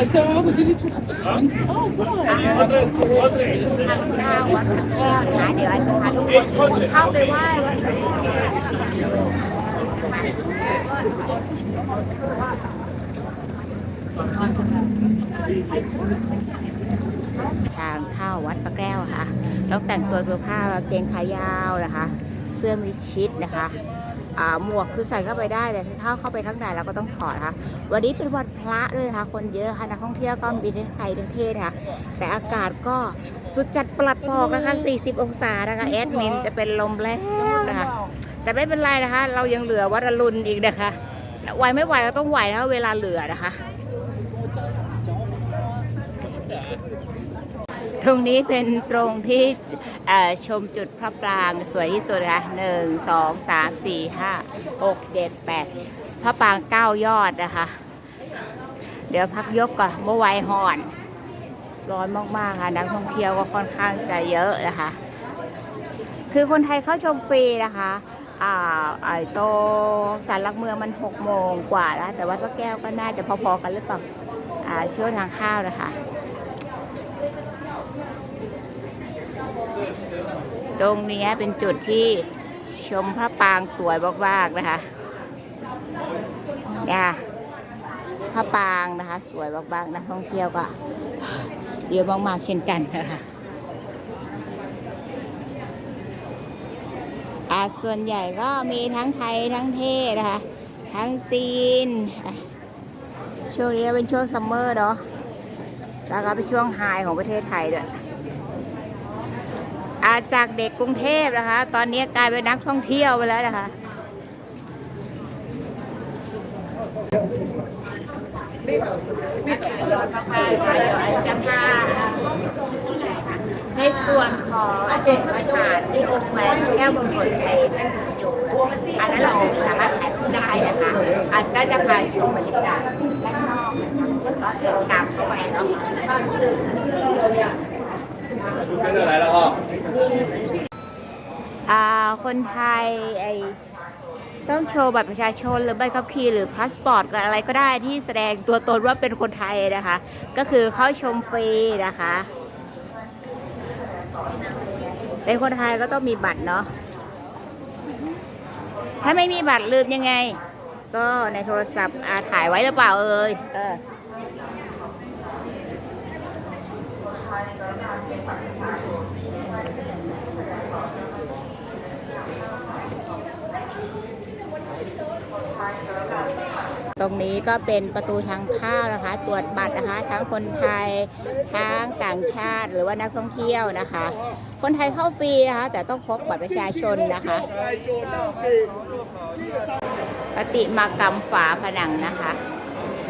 Voilà, tiens, on va se dire tout. Oh, voilà. ทางเจ้าวัดพระแก้วนะคะเดี๋ยวไอ้จะพาทุกคนเข้าไปไหว้วัดพระแก้วทางเข้าวัดพระแก้วค่ะ ต้องแต่งตัวสุภาพกางเกงขายาวนะคะ เสื้อมีชิดนะคะ หมวกคือใส่เข้าไปได้แต่ถ้าเข้าไปข้างในเราก็ต้องถอดนะคะวันนี้เป็นวันพระด้วยนะคะคนเยอะค่ะนักท่องเที่ยวก็มีทั้งไทยทั้งเทศนะคะแต่อากาศก็สุดจัดปลัดบอกนะคะ 40 องศานะคะแอดมินจะเป็นลมแล้วนะคะแต่ไม่เป็นไรนะคะ เรายังเหลือวัดรุณอีกนะคะไหวไม่ไหวก็ต้องไหวนะเวลาเหลือนะคะตรงนี้เป็นตรงที่ ชมจุดพระปรางสวยที่สุดค่ะหนึ่งสองสามสี่ห้าหกเจ็ดแปดพระปรางเก้ายอดนะคะ เดี๋ยวพักยกก่อนเมื่อไวห่อน ร้อนมากๆค่ะนักท่องเที่ยวก็ค่อนข้างจะเยอะนะคะ คือคนไทยเข้าชมฟรีนะคะอ่าไอโตสารหลักเมืองมันหกโมงกว่าแล้ว แต่วัดพระแก้วก็น่าจะพอๆกันหรือเปล่าอ่าช่วงทางข้าวนะคะ ตรงนี้เป็นจุดที่ชมพระปรางสวยมากๆนะคะเนี่ยพระปรางนะคะ สวยมากๆนักท่องเที่ยวก็เยอะมากๆเช่นกันนะคะอาส่วนใหญ่ก็มีทั้งไทยทั้งเทศนะคะ ทั้งจีน ช่วงนี้เป็นช่วงซัมเมอร์เนาะแล้วก็เป็นช่วงไฮของประเทศไทยด้วย อาจากเด็กกรุงเทพนะคะ ตอนนี้กลายเป็นนักท่องเที่ยวไปแล้วนะคะในส่วนของอาหารอาหารที่องค์แหวนแก้วบนบนไทยท่นอยู่อันนั้นเราสามารถถ่ายได้นะคะอันก็จะพาชมบรรยากาศด้านนอกนะคะก็เดินตามเข้าไปเนาะก็ชื่อ คุณเป็นอะไรแล้วอ่าคนไทยไอต้องโชว์บัตรประชาชนหรือใบขับขี่หรือพาสปอร์ตอะไรก็ได้ที่แสดงตัวตนว่าเป็นคนไทยนะคะ ก็คือเข้าชมฟรีนะคะเป็นคนไทยก็ต้องมีบัตรเนาะถ้าไม่มีบัตรลืมยังไง ก็ในโทรศัพท์อาถ่ายไว้หรือเปล่าเอ่ยเออ ตรงนี้ก็เป็นประตูทางเข้านะคะ ตรวจบัตรนะคะ ทั้งคนไทยทั้งต่างชาติหรือว่านักท่องเที่ยวนะคะ คนไทยเข้าฟรีนะคะ แต่ต้องพกบัตรประชาชนนะคะปฏิมากรรมฝาผนังนะคะ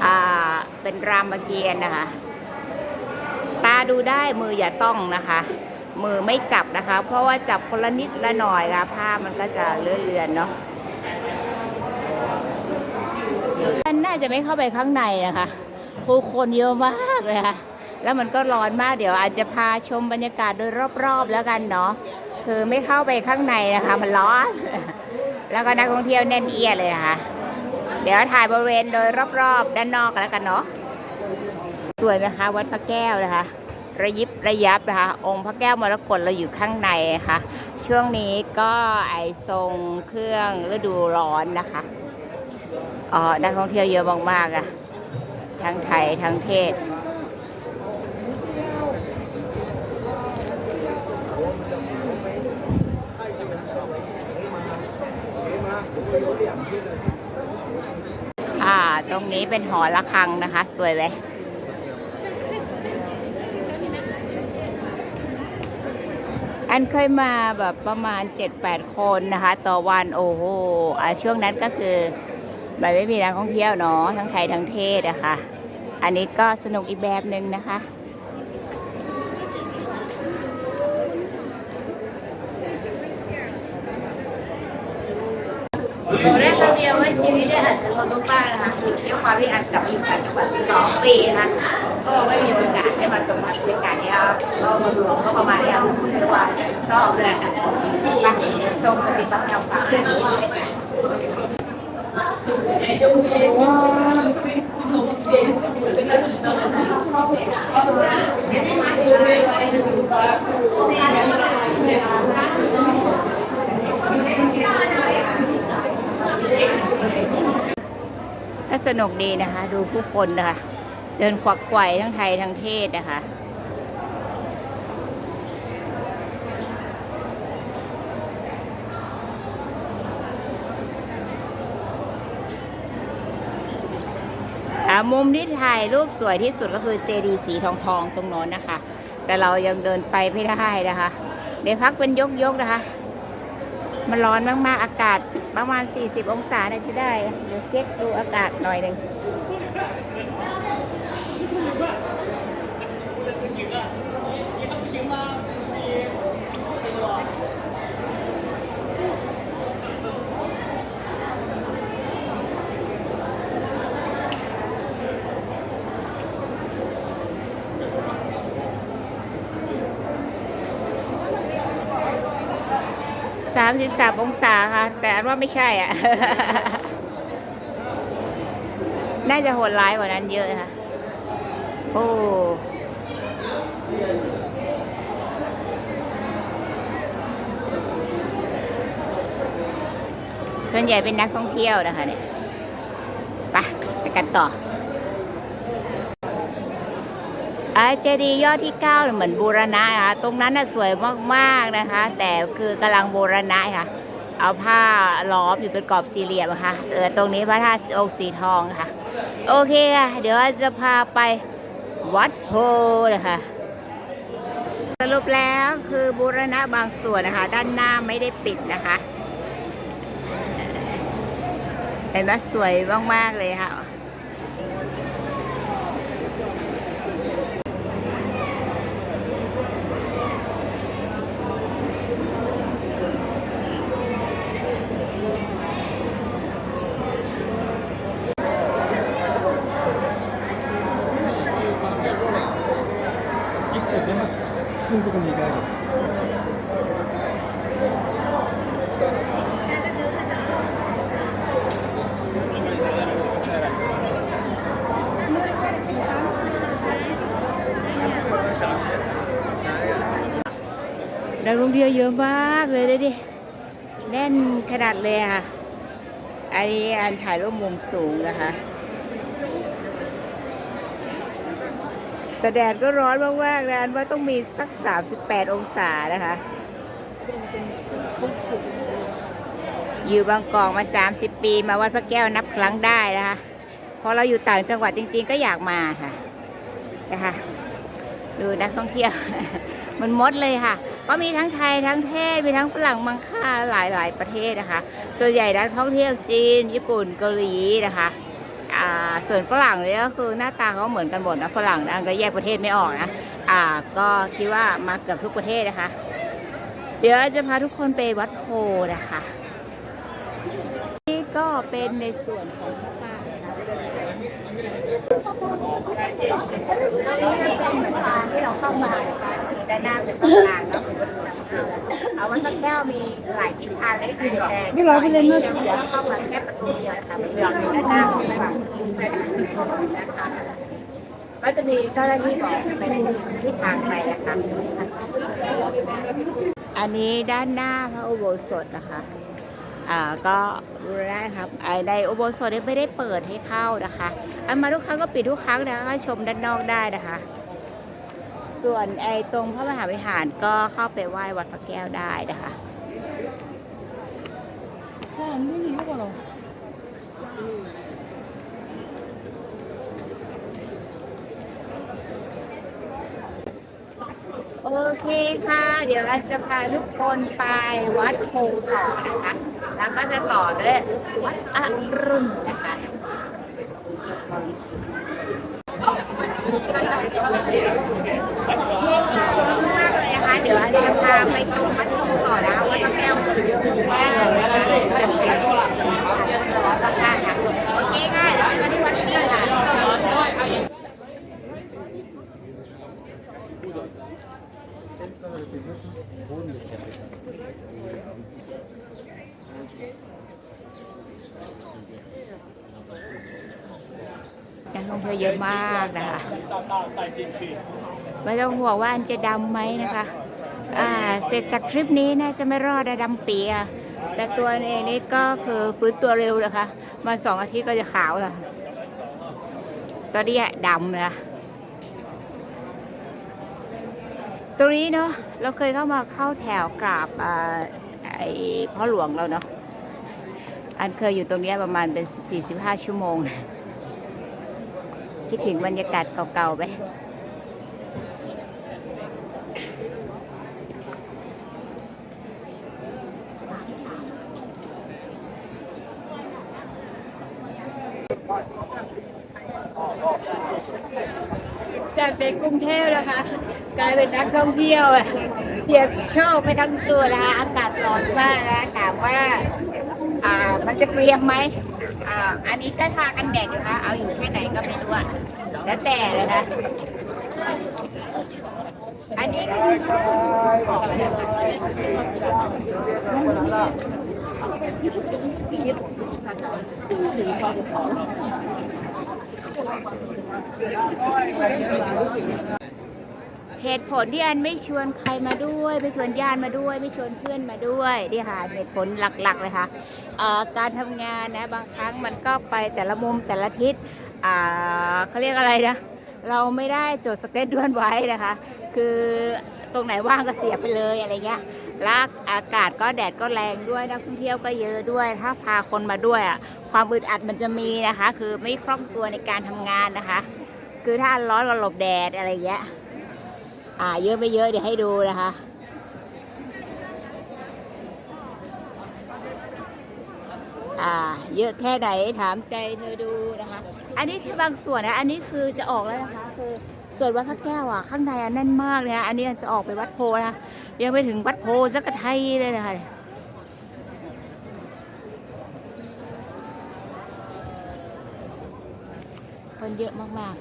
อ่าเป็นรามเกียรติ์นะคะ ตาดูได้มืออย่าต้องนะคะ มือไม่จับนะคะ เพราะว่าจับคนละนิดละหน่อยค่ะผ้ามันก็จะเลื่อนๆเนาะ มั น่าจะไม่เข้าไปข้างในนะคะคือคนเยอะมากเลยค่ะ แล้วมันก็ร้อนมากเดี๋ยวอาจจะพาชมบรรยากาศโดยรอบๆแล้วกันเนาะคือไม่เข้าไปข้างในนะคะ มันร้อน แล้วก็นักท่องเที่ยวแน่นเอียดเลยค่ะ เดี๋ยวถ่ายบริเวณโดยรอบๆ ด้านนอกกันแล้วกันเนาะสวยไหมคะวัดพระแก้วนะคะ ระยิบระยับนะคะองค์พระแก้วมรกตเราอยู่ข้างในนะคะช่วงนี้ก็ไอทรงเครื่องฤดูร้อนนะคะ อ๋อนักท่องเที่ยวเยอะมากๆอะทั้งไทย ทั้งเทศ อ่า ตรงนี้เป็นหอระฆังนะคะ สวยเลยอันเคยมาแบบประมาณ 7-8 คนนะคะ ต่อวันโอ้โหอ่าช่วงนั้นก็คือ มันไม่มีนักท่องเที่ยวเนาะทั้งไทยทั้งเทศอะค่ะ อันนี้ก็สนุกอีกแบบหนึ่งนะคะบอกได้คำเดียวว่าชีวิตเนี่ยอาจจะทนมากๆนะคะคือด้วยความที่อันกลับมาอยู่ต่างจังหวัดสองปีนะคะก็ไม่มีโอกาสได้มาสัมผัสบรรยากาศเนี้ก็มาดูก็ประมาณเนี้ยเรียกว่าชอบเลยค่ะชมปฏิบัติธรรม ก็สนุกดีนะคะ ดูผู้คนนะคะ เดินควักไขว่ทั้งไทยทั้งเทศนะคะ มุมที่ถ่ายรูปสวยที่สุดก็คือเจดีสีทองทองตรงโน้นนะคะ แต่เรายังเดินไปไม่ได้นะคะ เดี๋ยวพักเป็นยกๆนะคะ มันร้อนมากๆอากาศประมาณ 40 องศาเนี่ยใช่ได้ เดี๋ยวเช็คดูอากาศหน่อยหนึ่ง 33องศาค่ะ แต่อันว่าไม่ใช่อะ น่าจะโหดร้ายกว่านั้นเยอะค่ะ โอ้ส่วนใหญ่เป็นนักท่องเที่ยวนะคะเนี่ย ไปไปกันต่ออา เจดีย์ยอดที่9เนี่ยเหมือนบูรณะนะคะตรงนั้นน่ะสวยมากๆนะคะ แต่คือกำลังบูรณะค่ะ เอาผ้าล้อมอยู่เป็นกรอบสี่เหลี่ยมอะค่ะเออตรงนี้พระธาตุองค์สีทองค่ะ โอเคค่ะเดี๋ยวจะพาไปวัดโพนะคะสรุปแล้วคือบูรณะบางส่วนนะคะ ด้านหน้าไม่ได้ปิดนะคะ เห็นไหมสวยมาก ๆ เลยค่ะ 승부금 얘기하 죠. นักท่องเที่ยวเยอะมากเลยเลยดิแน่นขนาดเลยค่ะ อันนี้อันถ่ายรูปมุมสูงนะคะ แต่แดดก็ร้อนมากๆนะอันว่าต้องมีสัก 38 องศานะคะ อยู่บางกอกมา 30 ปีมาวัดพระแก้วนับครั้งได้นะคะพอเราอยู่ต่างจังหวัดจริง ๆ ก็อยากมาค่ะนะคะดูนักท่องเที่ยว มันมดเลยค่ะ ก็มีทั้งไทยทั้งเทศมีทั้งฝรั่งมังค่าหลายหลายๆประเทศนะคะ ส่วนใหญ่นักท่องเที่ยวจีน ญี่ปุ่นเกาหลีนะคะ อ่าส่วนฝรั่งเนี่ยก็คือหน้าตาเขาเหมือนกันหมดนะฝรั่งนะก็แยกประเทศไม่ออกนะอ่าก็คิดว่ามาเกือบทุกประเทศนะคะ เดี๋ยวจะพาทุกคนไปวัดโพนะคะนี่ก็เป็นในส่วนของพระธานะคะนี่เป็นเส้นทางที่เราเข้ามานะคะด้านหน้าเป็นต้นทางแล้ว เป็นวัดพระแก้วเอาวัดพระแก้วมีหลายทิศทางได้คือแต่นี่เราไปเล่นเมื่อเดี๋ยวเข้ามาแค่ประตูเดียวนะคะเป็นด้านหน้าของฝั่งนะคะก็จะมีเจ้าหน้าที่บอกเป็นทิศทางไปนะคะอันนี้ด้านหน้าพระอุโบสถนะคะอ่าก็รู้ได้ครับอ่าในอุโบสถไม่ได้เปิดให้เข้านะคะ อันมาทุกครั้งก็ปิดทุกครั้งนะคะก็ชมด้านนอกได้นะคะ ส่วนไอ้ตรงพระมหาวิหารก็เข้าไปไหว้วัดพระแก้วได้นะคะโอเคค่ะ เดี๋ยวเราจะพาทุกคนไปวัดโคงต่อนะคะ แล้วก็จะต่อด้วยวัดอรุณนะคะ อันนี้จะพาไปชมวัดโพธิ์ต่อนะวัดพระแก้วจุดจุดแรกเลยนะคะโอเคค่ะเดี๋ยวไปที่วัดนี้ค่ะนักท่องเที่ยวเยอะมากนะคะไม่ต้องห่วงว่าอันจะดำไหมนะคะ เสร็จจากทริปนี้น่าจะไม่รอดอะดำปีอะแต่ตัวเองนี่ก็คือฟื้นตัวเร็วนะคะมาสองอาทิตย์ก็จะขาวแล้วตัวนี้ดำนะตรงนี้เนาะเราเคยเข้ามาเข้าแถวกราบไอ้พ่อหลวงเราเนาะอันเคยอยู่ตรงนี้ประมาณเป็น 14-15 ชั่วโมงคิดถึงบรรยากาศเก่าๆไหม จากเด็กกรุงเทพนะคะ กลายเป็นนักท่องเที่ยวเปียกโชกไปทั้งตัวนะคะอากาศร้อนมากนะถามว่าอ่ามันจะเกรียมไหมอ่าอันนี้ก็ทากันแดดนะคะ เอาอยู่แค่ไหนก็ไม่รู้อะแล้วแต่เลยนะอันนี้คือ เหตุผลที่อันไม่ชวนใครมาด้วย ไม่ชวนญาติมาด้วย ไม่ชวนเพื่อนมาด้วยนี่ค่ะเหตุผลหลักๆเลยค่ะการทำงานนะบางครั้งมันก็ไปแต่ละมุมแต่ละทิศเขาเรียกอะไรนะเราไม่ได้จดสเก็ตด้วนไว้นะคะ คือตรงไหนว่างก็เสียไปเลยอะไรเงี้ย แล้วอากาศก็แดดก็แรงด้วยนักท่องเที่ยวก็เยอะด้วย ถ้าพาคนมาด้วยอะความอึดอัดมันจะมีนะคะ คือไม่คล่องตัวในการทำงานนะคะ คือถ้าร้อนก็หลบแดดอะไรเงี้ยอ่าเยอะไม่เยอะเดี๋ยวให้ดูนะคะอ่าเยอะแค่ไหนถามใจเธอดูนะคะ อันนี้แค่บางส่วนนะ อันนี้คือจะออกแล้วนะคะคือ ส่วนวัดพระแก้วอะข้างในอะแน่นมากเลยนะอันนี้จะออกไปวัดโพนะยังไปถึงวัดโพสักกะไทยเลยนะคะคนเยอะมาก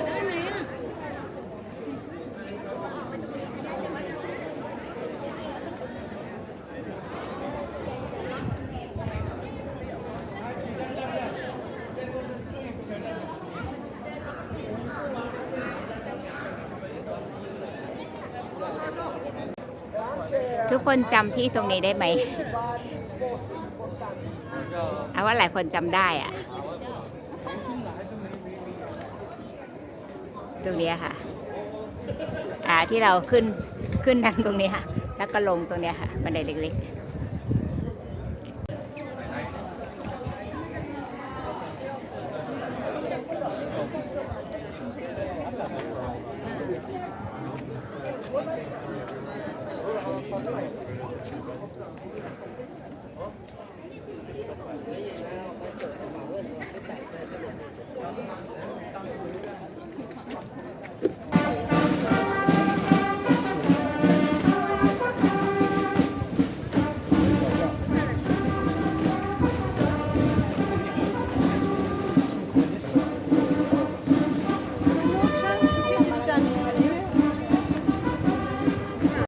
ๆ คนจำที่ตรงนี้ได้ไหมเอาว่าหลายคนจำได้อะตรงนี้ค่ะ อ่าที่เราขึ้นขึ้นทางตรงนี้ค่ะ แล้วก็ลงตรงนี้ค่ะบันไดเล็ก